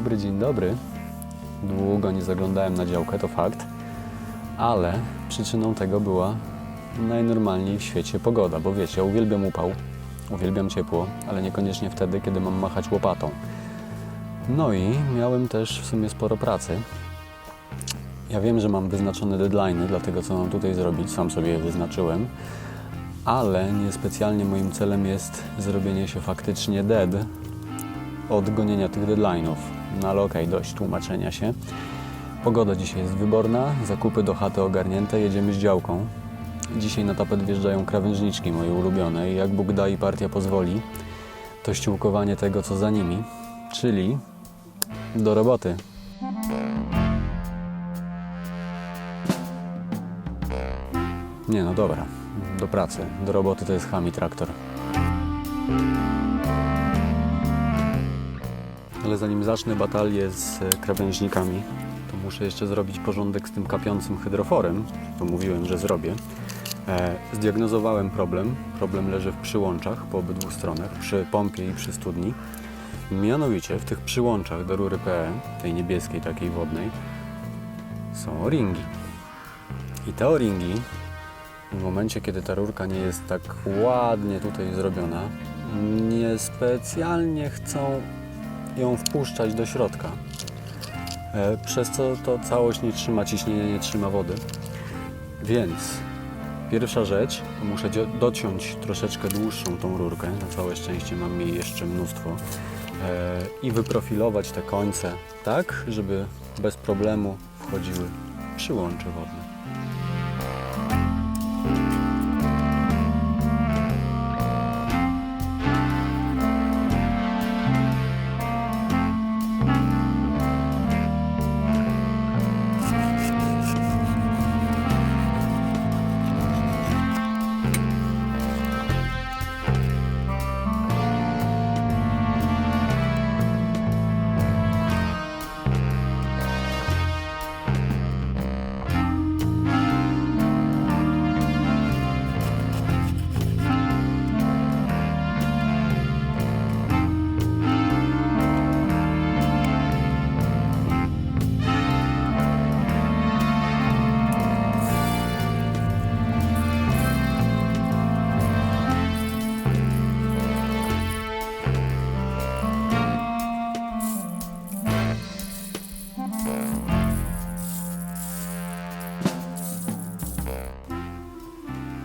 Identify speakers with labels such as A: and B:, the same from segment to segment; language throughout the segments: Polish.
A: dobry, dzień dobry. Długo nie zaglądałem na działkę, to fakt, ale przyczyną tego była najnormalniej w świecie pogoda, bo wiecie, ja uwielbiam upał, uwielbiam ciepło, ale niekoniecznie wtedy, kiedy mam machać łopatą. No i miałem też w sumie sporo pracy. Ja wiem, że mam wyznaczone deadlines dla tego, co mam tutaj zrobić, sam sobie je wyznaczyłem, ale niespecjalnie moim celem jest zrobienie się faktycznie dead od gonienia tych deadline'ów. No ale okej, dość tłumaczenia się. Pogoda dzisiaj jest wyborna, zakupy do chaty ogarnięte, jedziemy z działką. Dzisiaj na tapet wjeżdżają krawężniczki moje ulubione i jak Bóg da i partia pozwoli, to ściółkowanie tego, co za nimi, czyli do roboty. Nie no dobra, do pracy, do roboty to jest chami traktor. Ale zanim zacznę batalię z e, krawężnikami, to muszę jeszcze zrobić porządek z tym kapiącym hydroforem. To mówiłem, że zrobię. E, zdiagnozowałem problem. Problem leży w przyłączach po obydwu stronach, przy pompie i przy studni. Mianowicie w tych przyłączach do rury PE, tej niebieskiej, takiej wodnej, są o-ringi. I te o-ringi w momencie, kiedy ta rurka nie jest tak ładnie tutaj zrobiona, niespecjalnie chcą ją wpuszczać do środka. E, Przez co to całość nie trzyma ciśnienia, nie trzyma wody. Więc pierwsza rzecz, muszę dociąć troszeczkę dłuższą tą rurkę. Na całe szczęście mam jej jeszcze mnóstwo. E, I wyprofilować te końce tak, żeby bez problemu wchodziły przyłącze wodne.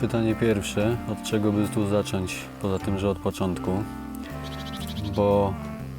A: Pytanie pierwsze, od czego by tu zacząć, poza tym, że od początku, bo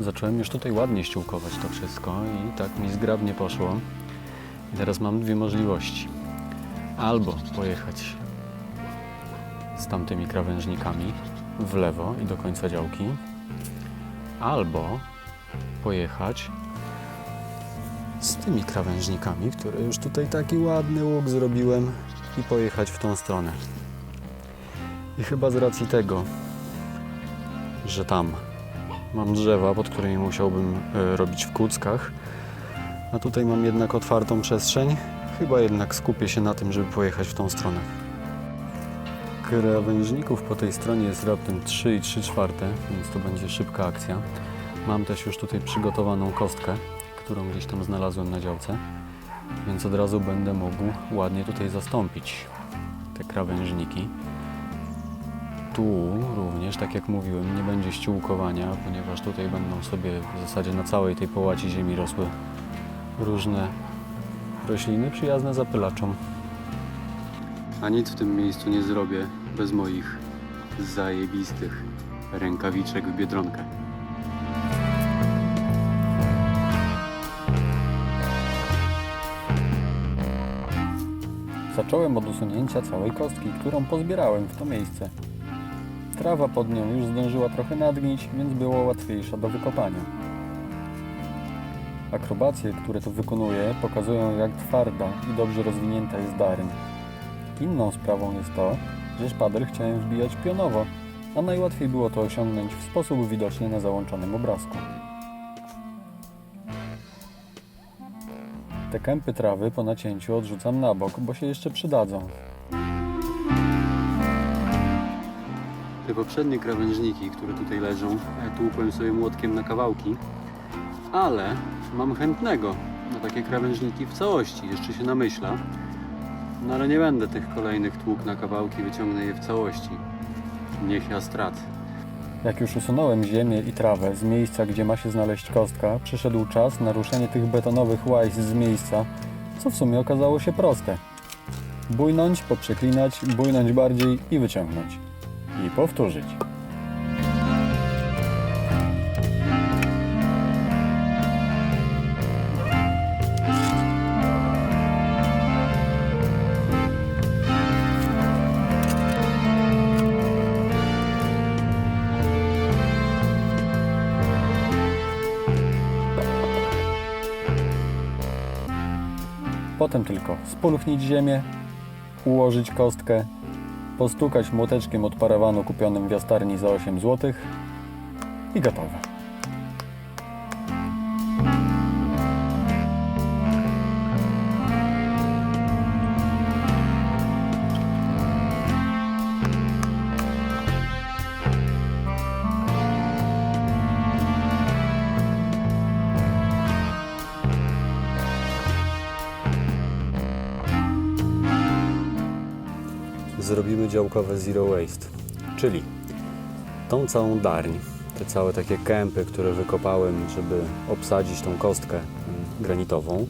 A: zacząłem już tutaj ładnie ściółkować to wszystko i tak mi zgrabnie poszło. I teraz mam dwie możliwości. Albo pojechać z tamtymi krawężnikami w lewo i do końca działki, albo pojechać z tymi krawężnikami, które już tutaj taki ładny łuk zrobiłem i pojechać w tą stronę. I chyba z racji tego, że tam mam drzewa, pod którymi musiałbym e, robić w kuckach, a tutaj mam jednak otwartą przestrzeń, chyba jednak skupię się na tym, żeby pojechać w tą stronę. Krawężników po tej stronie jest raptem 3 i 3 czwarte, więc to będzie szybka akcja. Mam też już tutaj przygotowaną kostkę, którą gdzieś tam znalazłem na działce, więc od razu będę mógł ładnie tutaj zastąpić te krawężniki. Tu również, tak jak mówiłem, nie będzie ściółkowania, ponieważ tutaj będą sobie w zasadzie na całej tej połaci ziemi rosły różne rośliny przyjazne zapylaczom. A nic w tym miejscu nie zrobię bez moich zajebistych rękawiczek w Biedronkę. Zacząłem od usunięcia całej kostki, którą pozbierałem w to miejsce. Trawa pod nią już zdążyła trochę nadgnić, więc było łatwiejsza do wykopania. Akrobacje, które tu wykonuję, pokazują jak twarda i dobrze rozwinięta jest daryn. Inną sprawą jest to, że szpader chciałem wbijać pionowo, a najłatwiej było to osiągnąć w sposób widoczny na załączonym obrazku. Te kępy trawy po nacięciu odrzucam na bok, bo się jeszcze przydadzą. Te poprzednie krawężniki, które tutaj leżą, e, tłukłem sobie młotkiem na kawałki Ale mam chętnego na takie krawężniki w całości. Jeszcze się namyśla. No ale nie będę tych kolejnych tłuk na kawałki, wyciągnę je w całości. Niech ja stracę. Jak już usunąłem ziemię i trawę z miejsca, gdzie ma się znaleźć kostka, przyszedł czas na ruszenie tych betonowych łajs z miejsca, co w sumie okazało się proste. Bójnąć, poprzeklinać, bójnąć bardziej i wyciągnąć. I powtórzyć. Potem tylko spulchnić ziemię, ułożyć kostkę, postukać młoteczkiem od parawanu kupionym w jastarni za 8 zł i gotowe. Zrobimy działkowe zero waste, czyli tą całą darń, te całe takie kępy, które wykopałem, żeby obsadzić tą kostkę mm, granitową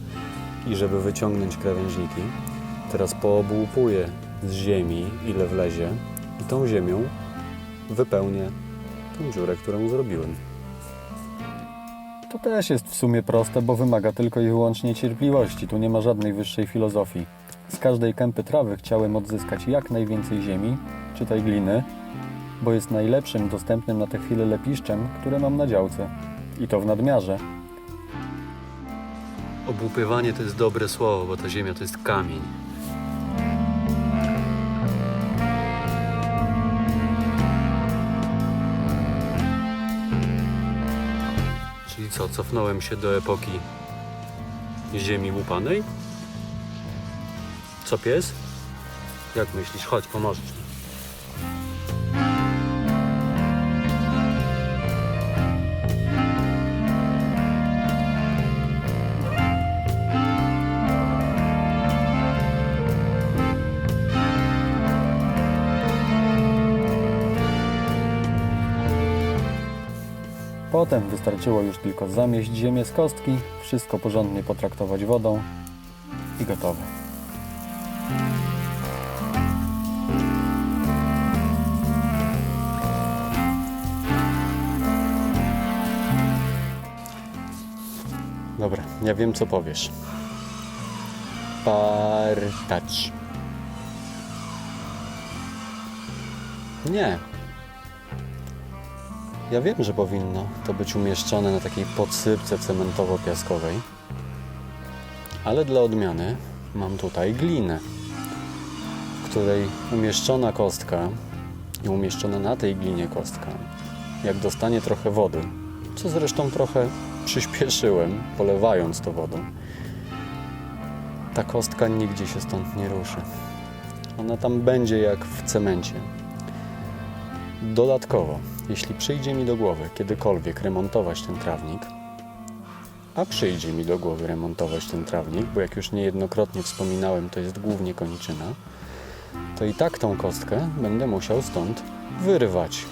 A: i żeby wyciągnąć krawężniki, teraz poobłupuję z ziemi ile wlezie i tą ziemią wypełnię tą dziurę, którą zrobiłem. To też jest w sumie proste, bo wymaga tylko i wyłącznie cierpliwości. Tu nie ma żadnej wyższej filozofii. Z każdej kępy trawy chciałem odzyskać jak najwięcej ziemi, czytaj gliny, bo jest najlepszym dostępnym na tę chwilę lepiszczem, które mam na działce. I to w nadmiarze. Obłupywanie to jest dobre słowo, bo ta ziemia to jest kamień. Czyli co, cofnąłem się do epoki ziemi łupanej? Co pies? Jak myślisz? Chodź, pomożesz mi. Potem wystarczyło już tylko zamieść ziemię z kostki, wszystko porządnie potraktować wodą i gotowe. Dobra, ja wiem co powiesz. Partacz. Nie. Ja wiem, że powinno to być umieszczone na takiej podsypce cementowo-piaskowej. Ale dla odmiany mam tutaj glinę, w której umieszczona kostka i umieszczona na tej glinie kostka, jak dostanie trochę wody, co zresztą trochę przyspieszyłem, polewając to wodą, ta kostka nigdzie się stąd nie ruszy. Ona tam będzie jak w cemencie. Dodatkowo, jeśli przyjdzie mi do głowy kiedykolwiek remontować ten trawnik, a przyjdzie mi do głowy remontować ten trawnik, bo jak już niejednokrotnie wspominałem, to jest głównie koniczyna, to i tak tą kostkę będę musiał stąd wyrwać.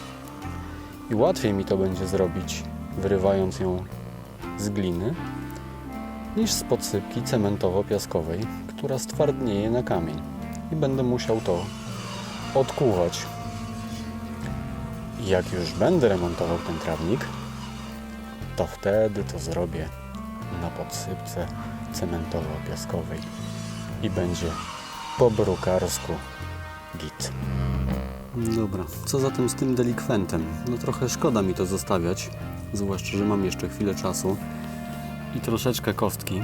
A: I łatwiej mi to będzie zrobić, wyrywając ją z gliny, niż z podsypki cementowo-piaskowej, która stwardnieje na kamień. I będę musiał to odkuwać. Jak już będę remontował ten trawnik, to wtedy to zrobię na podsypce cementowo-piaskowej i będzie po brukarsku git. Dobra, co zatem z tym delikwentem? No trochę szkoda mi to zostawiać, zwłaszcza, że mam jeszcze chwilę czasu i troszeczkę kostki.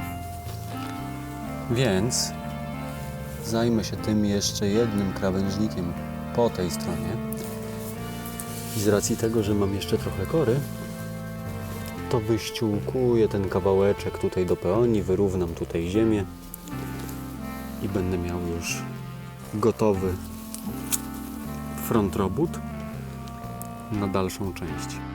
A: Więc zajmę się tym jeszcze jednym krawężnikiem po tej stronie. I z racji tego, że mam jeszcze trochę kory, to wyściółkuję ten kawałeczek tutaj do peoni, wyrównam tutaj ziemię i będę miał już gotowy front robót na dalszą część.